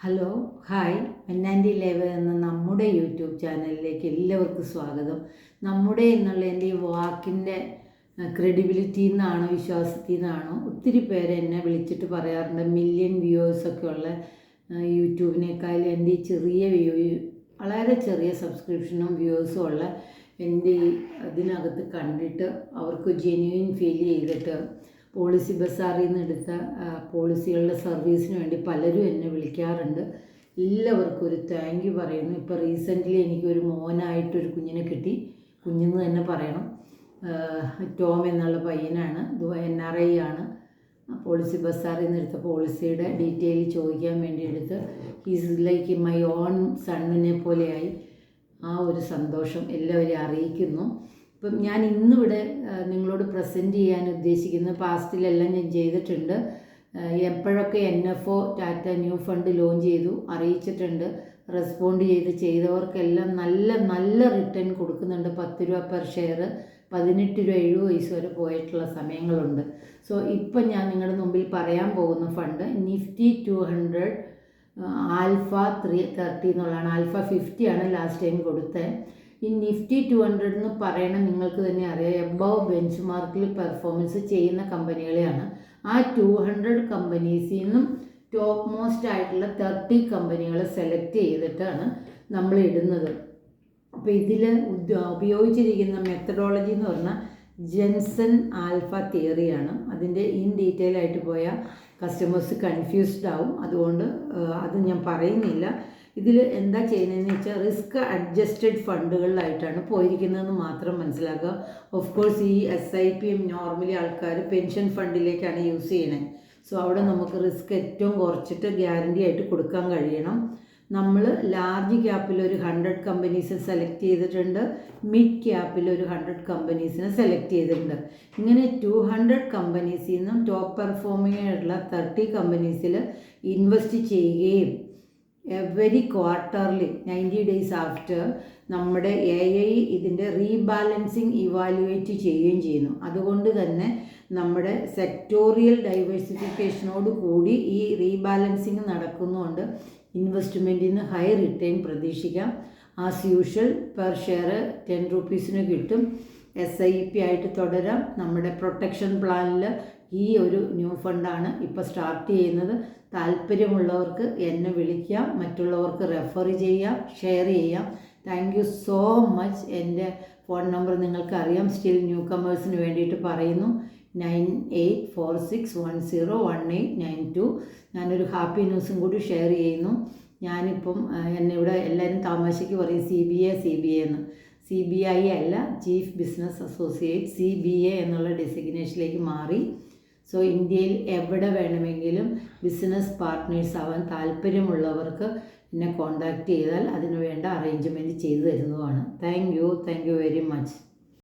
Hello hi. അന്നാൻഡി leave എന്ന നമ്മുടെ YouTube ചാനലിലേക്ക് എല്ലാവർക്കും സ്വാഗതം. നമ്മുടെ എന്നുള്ള എന്റെ ഈ വാക്കിന്റെ ക്രെഡിബിലിറ്റി നിന്നാണോ വിശ്വാസത്തിൽ നിന്നാണോ ഒത്തിരി പേര് എന്നെ വിളിച്ചിട്ട് പറയാറുണ്ട്. മില്യൺ വ്യൂവേഴ്സൊക്കെ ഉള്ള യൂട്യൂബിനേക്കാളും എന്റെ ഈ ചെറിയ വ്യൂ വളരെ ചെറിയ സബ്സ്ക്രിപ്ഷനും വ്യൂവേഴ്സും ഉള്ള എന്റെ ഈ അതിനകത്ത് കണ്ടിട്ട് അവർക്ക് ജെന്യൂൻ ഫീൽ ചെയ്തിട്ട് പോളിസി ബസാറിൽ നിന്ന് എടുത്ത പോളിസികളുടെ സർവീസിന് വേണ്ടി പലരും എന്നെ വിളിക്കാറുണ്ട്. എല്ലാവർക്കും ഒരു താങ്ക് യു പറയുന്നു. ഇപ്പോൾ റീസെന്റ്ലി എനിക്കൊരു മോനായിട്ടൊരു കുഞ്ഞിനെ കിട്ടി. കുഞ്ഞെന്ന് തന്നെ പറയണം. ടോം എന്നുള്ള പയ്യനാണ്. എൻ ആർ ഐ ആണ്. പോളിസി ബസാറിൽ നിന്ന് എടുത്ത പോളിസിയുടെ ഡീറ്റെയിൽ ചോദിക്കാൻ വേണ്ടി എടുത്ത് ഈസ് ലൈക്ക് മൈ ഓൺ സണ്ണിനെ പോലെയായി. ആ ഒരു സന്തോഷം എല്ലാവരെയും അറിയിക്കുന്നു. ഇപ്പം ഞാൻ ഇന്നിവിടെ നിങ്ങളോട് പ്രസന്റ് ചെയ്യാൻ ഉദ്ദേശിക്കുന്ന പാസ്റ്റിലെല്ലാം ഞാൻ ചെയ്തിട്ടുണ്ട്. എപ്പോഴൊക്കെ N F O Tata new fund launch ചെയ്തു അറിയിച്ചിട്ടുണ്ട്. റെസ്പോണ്ട് ചെയ്ത് ചെയ്തവർക്കെല്ലാം നല്ല നല്ല റിട്ടേൺ കൊടുക്കുന്നുണ്ട്. പത്ത് രൂപ പെർ ഷെയർ പതിനെട്ട് രൂപ എഴുപത് പൈസ വരെ പോയിട്ടുള്ള സമയങ്ങളുണ്ട്. സോ ഇപ്പം ഞാൻ നിങ്ങളുടെ മുമ്പിൽ പറയാൻ പോകുന്ന fund Nifty two hundred alpha three thirty എന്നുള്ളതാണ്. ആൽഫ ഫിഫ്റ്റി ആണ് ലാസ്റ്റ് ടൈം കൊടുത്തത്. ഈ നിഫ്റ്റി ടു ഹൺഡ്രഡ് എന്ന് പറയണ നിങ്ങൾക്ക് തന്നെ അറിയാം എബവ് ബെഞ്ച് മാർക്കിൽ പെർഫോമൻസ് ചെയ്യുന്ന കമ്പനികളെയാണ്. ആ ടു ഹൺഡ്രഡ് കമ്പനീസിൽ നിന്നും ടോപ്പ് മോസ്റ്റ് ആയിട്ടുള്ള തേർട്ടി കമ്പനികളെ സെലക്ട് ചെയ്തിട്ടാണ് നമ്മൾ ഇടുന്നത്. അപ്പോൾ ഇതിൽ ഉപയോഗിച്ചിരിക്കുന്ന മെത്തഡോളജി എന്ന് പറഞ്ഞാൽ ജെൻസൺ ആൽഫ തിയറിയാണ് അതിന്റെ ഇൻ ഡീറ്റെയിൽ ആയിട്ട് പോയാൽ കസ്റ്റമേഴ്സ് കൺഫ്യൂസ്ഡ് ആവും. അതുകൊണ്ട് അത് ഞാൻ പറയുന്നില്ല. ഇതിൽ എന്താ ചെയ്യുന്നതെന്ന് വെച്ചാൽ റിസ്ക് അഡ്ജസ്റ്റഡ് ഫണ്ടുകളിലായിട്ടാണ് പോയിരിക്കുന്നതെന്ന് മാത്രം മനസ്സിലാക്കുക. ഓഫ് കോഴ്സ് ഈ S I P M normally ആൾക്കാർ പെൻഷൻ ഫണ്ടിലേക്കാണ് യൂസ് ചെയ്യണത് സോ അവിടെ നമുക്ക് റിസ്ക് ഏറ്റവും കുറച്ചിട്ട് ഗ്യാരണ്ടി ആയിട്ട് കൊടുക്കാൻ കഴിയണം. നമ്മൾ ലാർജ് ക്യാപ്പിൽ ഒരു ഹൺഡ്രഡ് കമ്പനീസ് സെലക്ട് ചെയ്തിട്ടുണ്ട്. മിഡ് ക്യാപ്പിൽ ഒരു ഹൺഡ്രഡ് കമ്പനീസിനെ സെലക്ട് ചെയ്തിട്ടുണ്ട്. ഇങ്ങനെ ടു ഹൺഡ്രഡ് കമ്പനീസിൽ നിന്നും ടോപ്പ് പെർഫോമിംഗ് ആയിട്ടുള്ള തേർട്ടി കമ്പനീസിൽ ഇൻവെസ്റ്റ് ചെയ്യുകയും every quarterly ninety days after നമ്മുടെ എ ഐ ഇതിന്റെ റീബാലൻസിങ് ഇവാലുവേറ്റ് ചെയ്യുകയും ചെയ്യുന്നു. അതുകൊണ്ട് തന്നെ നമ്മുടെ സെക്ടോറിയൽ ഡൈവേഴ്സിഫിക്കേഷനോട് കൂടി ഈ റീബാലൻസിങ് നടക്കുന്നതുകൊണ്ട് ഇൻവെസ്റ്റ്മെന്റിൽ നിന്ന് ഹൈ റിട്ടേൺ പ്രതീക്ഷിക്കാം. As usual per share ten റുപ്പീസിന് കിട്ടും. എസ് ഐ പി ആയിട്ട് തുടരാം. നമ്മുടെ പ്രൊട്ടക്ഷൻ പ്ലാനിൽ ഈ ഒരു ന്യൂ ഫണ്ടാണ് ഇപ്പോൾ സ്റ്റാർട്ട് ചെയ്യുന്നത്. താല്പര്യമുള്ളവർക്ക് എന്നെ വിളിക്കാം. മറ്റുള്ളവർക്ക് റെഫർ ചെയ്യാം ഷെയർ ചെയ്യാം. താങ്ക് യു സോ മച്ച് എന്റെ ഫോൺ നമ്പർ നിങ്ങൾക്കറിയാം. സ്റ്റിൽ ന്യൂ കമേഴ്സിന് വേണ്ടിയിട്ട് പറയുന്നു. Nine eight four six one zero one eight nine two. ഞാനൊരു ഹാപ്പി ന്യൂസും കൂടി ഷെയർ ചെയ്യുന്നു. ഞാനിപ്പം എന്നെ ഇവിടെ എല്ലാവരും താമസിക്ക് പറയും C B A C B A എന്ന്. സി ബി ഐ അല്ല chief business associate C B A എന്നുള്ള ഡെസിഗ്നേഷനിലേക്ക് മാറി. സോ ഇന്ത്യയിൽ എവിടെ വേണമെങ്കിലും ബിസിനസ് പാർട്ട്നേഴ്സ് ആവാൻ താല്പര്യമുള്ളവർക്ക് എന്നെ കോൺടാക്റ്റ് ചെയ്താൽ അതിനുവേണ്ട അറേഞ്ച്മെന്റ് ചെയ്തു തരുന്നതുമാണ്. Thank you thank you very much